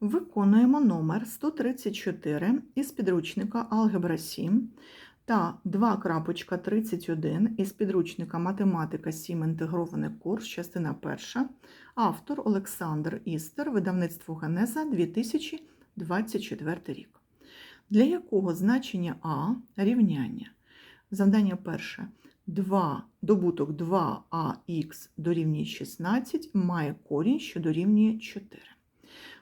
Виконуємо номер 134 із підручника Алгебра 7 та 2.31 із підручника Математика 7. Інтегрований курс, частина 1. Автор Олександр Істер, видавництво Генеза 2024 рік. Для якого значення А рівняння? Завдання перше. 2, добуток 2ах дорівнює 16 має корінь, що дорівнює 4.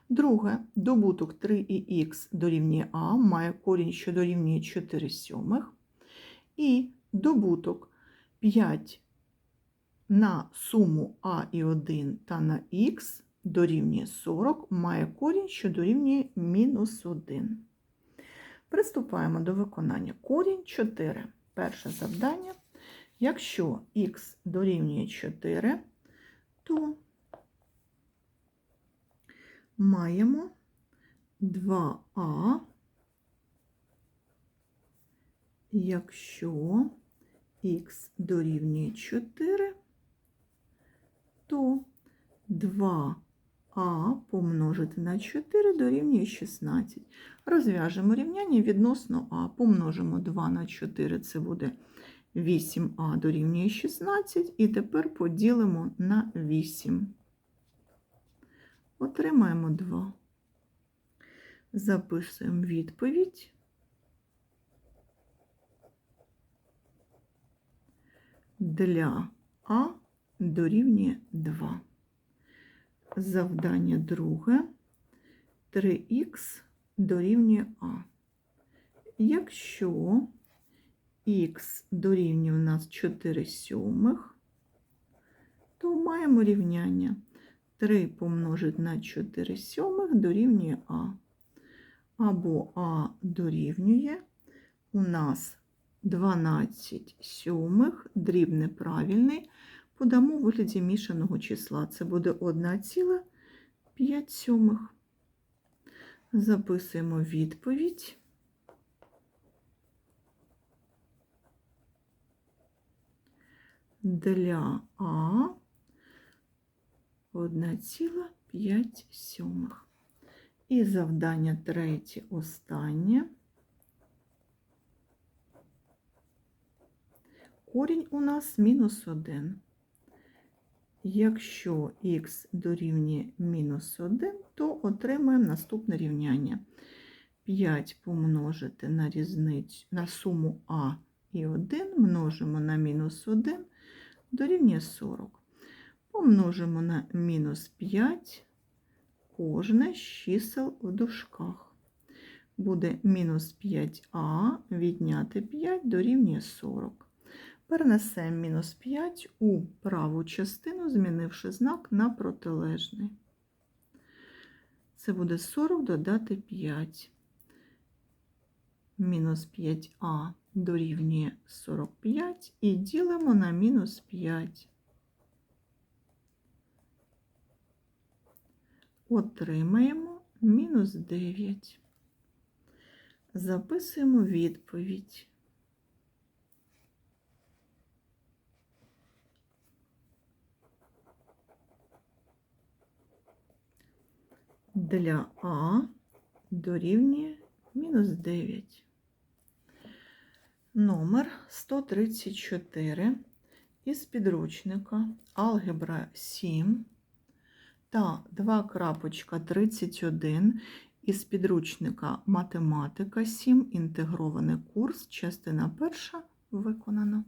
Друге, добуток 3х дорівнює А має корінь, що дорівнює 4 сьомих. І добуток 5 на суму А і 1 та на х дорівнює 40 має корінь, що дорівнює мінус 1. Приступаємо до виконання. Корінь 4. Перше завдання. Якщо х дорівнює 4, то маємо 2а, якщо х дорівнює 4, то 2а помножити на 4 дорівнює 16. Розв'яжемо рівняння відносно а, помножимо 2 на 4, це буде 8а дорівнює 16, і тепер поділимо на 8. Отримаємо 2. Записуємо відповідь. Для А дорівнює 2. Завдання друге 3х дорівнює А. Якщо х дорівнює у нас 4 сьомих, то маємо рівняння 3 помножити на 4 сьомих дорівнює А. Або А дорівнює у нас 12 сьомих, дріб неправильний, подамо у вигляді мішаного числа. Це буде 1,5 сьомих. Записуємо відповідь. Для А 1,5 сьомих. І завдання третє останнє. Корінь у нас мінус 1. Якщо х дорівнює мінус 1, то отримаємо наступне рівняння. 5 помножити на різницю на суму А і 1 множимо на мінус 1 дорівнює 40. Помножимо на мінус 5 кожне з чисел в дужках. Буде мінус 5а відняти 5 дорівнює 40. Перенесемо мінус 5 у праву частину, змінивши знак на протилежний. Це буде 40 додати 5. Мінус 5а дорівнює 45 і ділимо на мінус 5. Отримаємо мінус 9. Записуємо відповідь. Для А дорівнює мінус 9. Номер 134 із підручника Алгебра 7 та 2.31 із підручника Математика 7. Інтегрований курс, частина перша виконана.